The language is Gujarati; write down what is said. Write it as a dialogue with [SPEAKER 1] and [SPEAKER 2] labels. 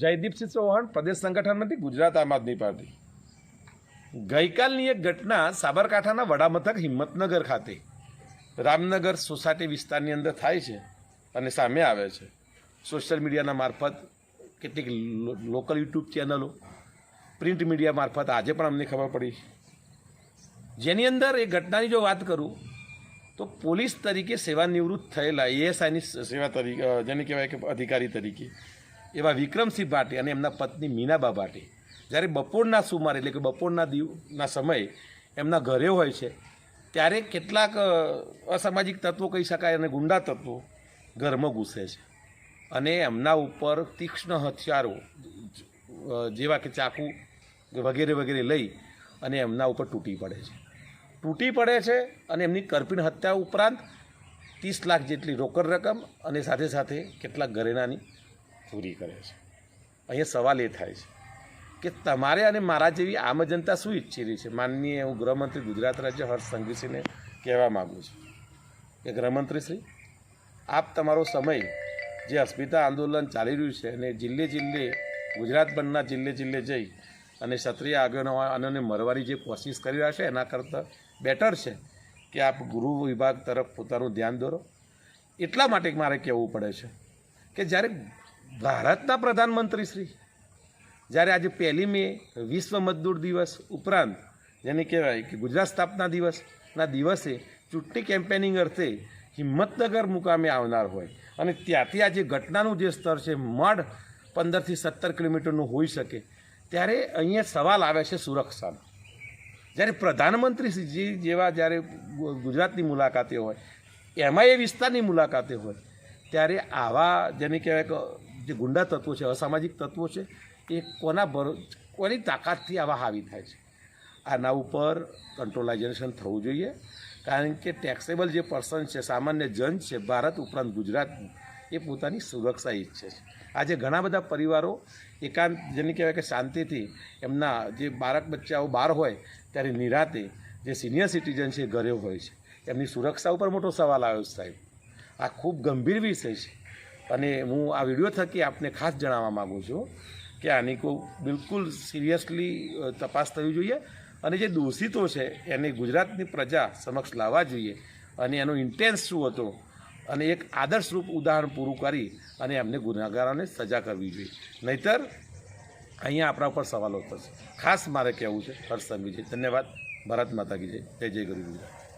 [SPEAKER 1] જયદીપસિંહ ચૌહાણ પ્રદેશ સંગઠનમાંથી ગુજરાત આમ આદમી પાર્ટી. ગઈકાલની એક ઘટના સાબરકાંઠાના વડામથક હિંમતનગર ખાતે, રામનગર સોસાયટી વિસ્તારની અંદર થાય છે અને સામે આવે છે. સોશિયલ મીડિયાના મારફત કેટલીક લોકલ યુટ્યુબ ચેનલો, પ્રિન્ટ મીડિયા મારફત આજે પણ અમને ખબર પડી. જેની અંદર એ ઘટનાની જો વાત કરું, તો પોલીસ તરીકે સેવાનિવૃત્ત થયેલા એએસઆઈની સેવા તરીકે જેને કહેવાય કે અધિકારી તરીકે એવા વિક્રમસિંહ ભાટી અને એમના પત્ની મીનાબા ભાટી. જ્યારે બપોરના સુમારે, એટલે કે બપોરના દિવના સમયે એમના ઘરે હોય છે, ત્યારે કેટલાક અસામાજિક તત્વો કહી શકાય અને ગુંડા તત્વો ઘરમાં ઘૂસે છે. અને એમના ઉપર તીક્ષ્ણ હથિયારો જેવા કે ચાકુ વગેરે વગેરે લઈ અને એમના ઉપર તૂટી પડે છે. તૂટી પડે છે અને એમની કરપીણ હત્યા ઉપરાંત ત્રીસ લાખ જેટલી રોકડ રકમ અને સાથે સાથે કેટલાક ઘરેણાની ચોરી કરે છે. અહીંયા સવાલ એ થાય છે કે તમારે અને મારા જેવી આમ જનતા શું ઈચ્છી રહી છે? માનનીય હું ગૃહમંત્રી ગુજરાત રાજ્ય હર્ષ સંઘવીસિંહને કહેવા માગું છું કે ગૃહમંત્રી શ્રી આપ તમારો સમય જે અસ્મિતા આંદોલન ચાલી રહ્યું છે અને જિલ્લે જિલ્લે ગુજરાતભરના જિલ્લે જિલ્લે જઈ અને ક્ષત્રિય આગેવાનોને મરવાની જે કોશિશ કરી રહ્યા છે એના કરતાં બેટર છે કે આપ ગૃહ વિભાગ તરફ પોતાનું ધ્યાન દોરો. એટલા માટે મારે કહેવું પડે છે કે જ્યારે ભારતના પ્રધાનમંત્રી શ્રી. જ્યારે આજે પહેલી મે વિશ્વ મજદૂર દિવસ ઉપરાંત, જેને કહેવાય કે ગુજરાત સ્થાપના દિવસના દિવસે ચૂંટણી કેમ્પેનિંગ અર્થે હિંમતનગર મુકામે આવનાર હોય અને ત્યાંથી આજે ઘટનાનું જે સ્તર છે, મઢ પંદરથી સત્તર કિલોમીટરનું હોઈ શકે, ત્યારે અહીંયા સવાલ આવે છે સુરક્ષાનો. જ્યારે પ્રધાનમંત્રીજી જેવા જ્યારે ગુજરાતની મુલાકાતે હોય, એમાં એ વિસ્તારની મુલાકાતે હોય, ત્યારે આવા જેને કહેવાય કે જે ગુંડા તત્વો છે, અસામાજિક તત્વો છે, એ કોના ભરો, કોની તાકાતથી આવા હાવી થાય છે? આના ઉપર કંટ્રોલાઇઝેશન થવું જોઈએ, કારણ કે ટેક્સેબલ જે પર્સન છે, સામાન્ય જન છે, ભારત ઉપરાંત ગુજરાતનું એ પોતાની સુરક્ષા ઈચ્છે છે. આજે ઘણા બધા પરિવારો એકાંત, જેને કહેવાય કે શાંતિથી એમના જે બાળક બચ્ચાઓ બહાર હોય, ત્યારે નિરાતે જે સિનિયર સિટીઝન છે ઘરે હોય છે. એમની સુરક્ષા ઉપર મોટો સવાલ આવ્યો સાહેબ. આ ખૂબ ગંભીર વિષય છે. અને હું આ વીડિયો થકી આપને ખાસ જણાવવા માગું છું કે આની કોઈ બિલકુલ સિરિયસલી તપાસ થવી જોઈએ. અને જે દોષિતો છે, એને ગુજરાતની પ્રજા સમક્ષ લાવવા જોઈએ. અને એનો ઇન્ટેન્સ શું હતો? અને એક આદર્શરૂપ ઉદાહરણ પૂરું કરી અને એમને ગુનેગારોને સજા કરવી જોઈએ. નહીતર, અહીંયા આપણા ઉપર સવાલો થશે. ખાસ મારે કહેવું છે, હર્ષ વિજય ધન્યવાદ. ભારત માતા કી જય. જય જય ગુરુ